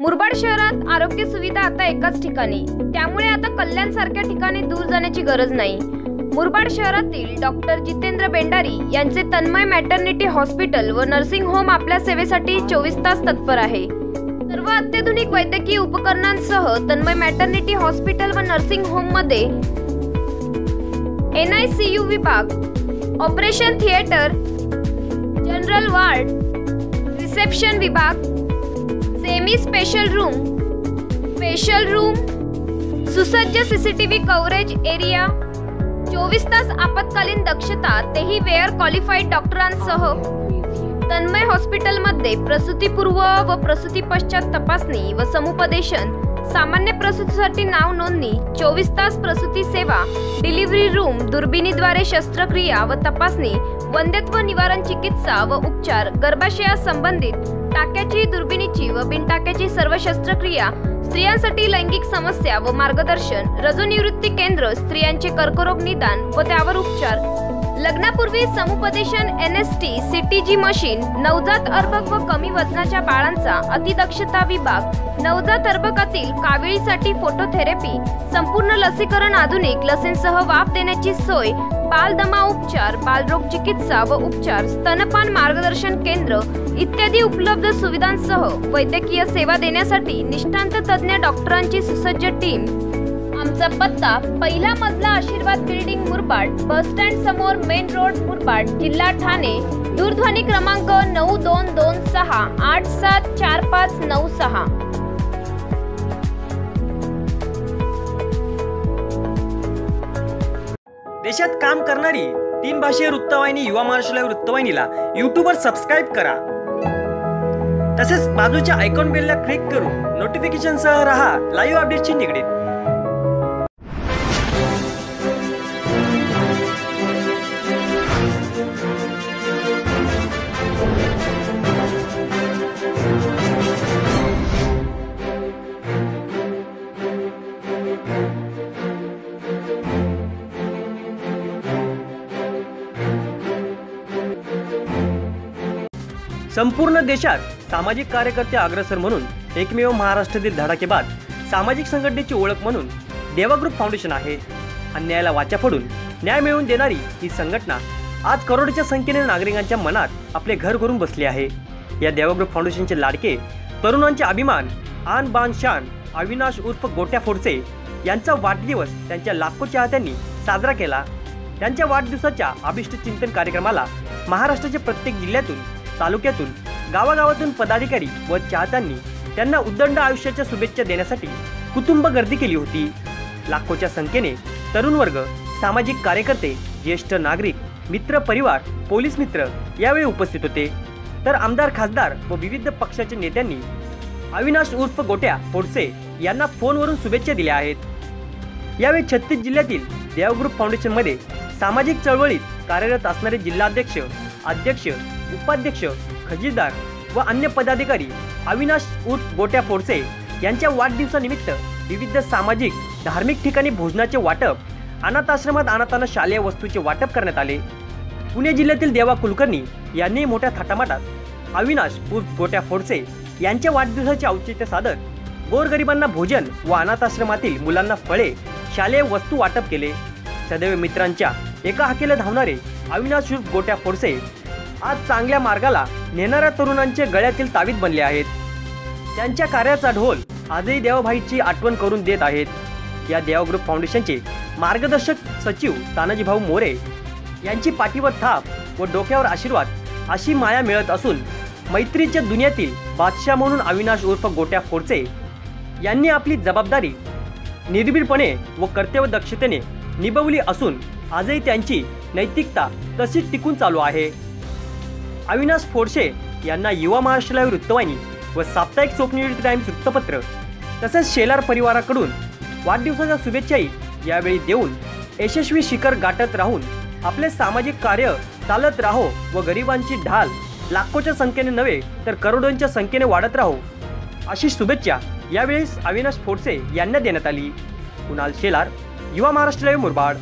मुरबाड शहरात आरोग्य सुविधा आता एकाच ठिकाणी. त्यामुळे आता कल्याण सारख्या ठिकाणी दूर जाण्याची गरज नाही. मुरबाड शहरातील डॉक्टर जितेंद्र बेंडारी यांचे तन्मय मॅटर्निटी हॉस्पिटल व नर्सिंग होम आपल्या सेवेसाठी चोवीस तास तत्पर आहे. सर्व अत्याधुनिक वैद्यकीय उपकरणांसह तन्मय मॅटर्निटी हॉस्पिटल व नर्सिंग होममध्ये एन आय सी यू विभाग operation theatre general ward reception विभाग semi special room. Special room सुसज्ज सीसीटीव्ही कव्हरेज एरिया चोवीस तास आपत्कालीन दक्षता तेही वेअर क्वालिफाईड डॉक्टरांसह. तन्मय हॉस्पिटलमध्ये प्रसूतीपूर्व व प्रसूती पश्चात तपासणी व समुपदेशन. सामान्य प्रसूतीसाठी नाव नोंदणी चोवीस तास प्रसूती सेवा डिलिव्हरी रूम दुर्बिणीद्वारे शस्त्रक्रिया व तपासणी वंध्यत्व निवारण चिकित्सा व उपचार गर्भाशयास संबंधित टाक्याची दुर्बिणीची व बिनटाक्याची सर्व शस्त्रक्रिया स्त्रियांसाठी लैंगिक समस्या व मार्गदर्शन रजोनिवृत्ती केंद्र स्त्रियांचे कर्करोग निदान व त्यावर उपचार. लग्नापूर्वी समुपदेशन N S T C T G machine नवजात अर्भक व कमी वजनाच्या बाळांचा अतिदक्षता विभाग नवजात अर्भकातील काविळीसाठी फोटोथेरपी संपूर्ण लसीकरण आधुनिक लसींसह वाफ देण्याची सोय बालदमा उपचार बालरोग चिकित्सा व उपचार स्तनपान मार्गदर्शन केंद्र इत्यादी उपलब्ध सुविधांसह वैद्यकीय सेवा देण्यासाठी निष्ठांत तज्ज्ञ डॉक्टरांची सुसज्ज टीम. आमचा पत्ता पहिला मजला Ashirwad building Murbad bus stand समोर मेन रोड मुरबाड जिल्हा ठाणे. दूरध्वनी क्रमांक नऊ दोन दोन सहा आठ सात चार पाच नऊ सहा. देशात काम करणारी तीन भाषीय वृत्तवाहिनी युवा महाराष्ट्र वृत्तवाहिनीला युट्यूबवर सबस्क्राईब करा. तसेच बाजूच्या आयकॉन बेलला क्लिक करून नोटिफिकेशनसह रहा लाईव्ह अपडेटची निगडीत. संपूर्ण देशात सामाजिक कार्यकर्ते अग्रसर म्हणून एकमेव महाराष्ट्रातील धडाकेबाद सामाजिक संघटनेची ओळख म्हणून देवा ग्रुप फाउंडेशन आहे. अन्यायाला वाचा फोडून न्याय मिळवून देणारी ही संघटना आज करोडच्या संख्येने नागरिकांच्या मनात आपले घर करून बसले आहे. या देवाग्रुप फाउंडेशनचे लाडके तरुणांचे अभिमान आन बान शान अविनाश उर्फ गोट्या फोडसे यांचा वाढदिवस त्यांच्या लाखो चाहत्यांनी साजरा केला. त्यांच्या वाढदिवसाच्या अभिष्ट चिंतन कार्यक्रमाला महाराष्ट्राच्या प्रत्येक जिल्ह्यातून तालुक्यातून गावागावातून पदाधिकारी व चाहत्यांनी त्यांना उद्दंड आयुष्याच्या शुभेच्छा देण्यासाठी कुटुंब गर्दी केली होती. लाखोच्या संख्येने तरुण वर्ग सामाजिक कार्यकर्ते ज्येष्ठ नागरिक मित्र परिवार पोलीस मित्र यावेळी उपस्थित होते. तर आमदार खासदार व विविध पक्षाच्या नेत्यांनी अविनाश उर्फ गोट्या फोडसे यांना फोनवरून शुभेच्छा दिल्या आहेत. यावेळी छत्तीस जिल्ह्यातील देवग्रुप फाउंडेशनमध्ये सामाजिक चळवळीत कार्यरत असणारे जिल्हाध्यक्ष अध्यक्ष उपाध्यक्ष खजीदार व अन्य पदाधिकारी अविनाश उर्फ गोट्या फोडसे यांच्या वाढदिवसानिमित्त विविध सामाजिक धार्मिक ठिकाणी भोजनाचे वाटप अनाथ आश्रमात अनाथांना शालेय वस्तूचे वाटप करण्यात आले. पुणे जिल्ह्यातील देवा कुलकर्णी यांनी मोठ्या थाटामाटात अविनाश उर्फ गोट्या फोडसे यांच्या वाढदिवसाचे औचित्य साधत गोरगरिबांना भोजन व अनाथाश्रमातील मुलांना फळे शालेय वस्तू वाटप केले. सदैव मित्रांच्या एका हाकेला धावणारे अविनाश उर्फ गोट्या फोडसे आज चांगल्या मार्गाला नेणाऱ्या तरुणांचे गळ्यातील तावीत बनले आहेत. त्यांच्या कार्याचा ढोल आजही देवाभाईची आठवण करून देत आहेत. या देवा फाउंडेशनचे मार्गदर्शक सचिव तानाजीभाऊ मोरे यांची पाठीवर थाप व डोक्यावर आशीर्वाद अशी माया मिळत असून मैत्रीच्या दुनियातील बादशाह म्हणून अविनाश उर्फ गोट्या फोडचे यांनी आपली जबाबदारी निर्भीडपणे व कर्तव्य दक्षतेने निभवली असून आजही त्यांची नैतिकता तशीच टिकून चालू आहे. अविनाश फोडशे यांना युवा महाराष्ट्र वृत्तवाहिनी व साप्ताहिक स्वप्नयुक्त टाइम्स वृत्तपत्र तसेच शेलार परिवाराकडून वाढदिवसाच्या शुभेच्छाही यावेळी देऊन यशस्वी शिखर गाठत राहून आपले सामाजिक कार्य चालत राहो व गरिबांची ढाल लाखोच्या संख्येने नव्हे तर करोडोंच्या संख्येने वाढत राहो अशी शुभेच्छा यावेळेस अविनाश फोडसे यांना देण्यात आली. कुणाल शेलार युवा महाराष्ट्र मुरबाड.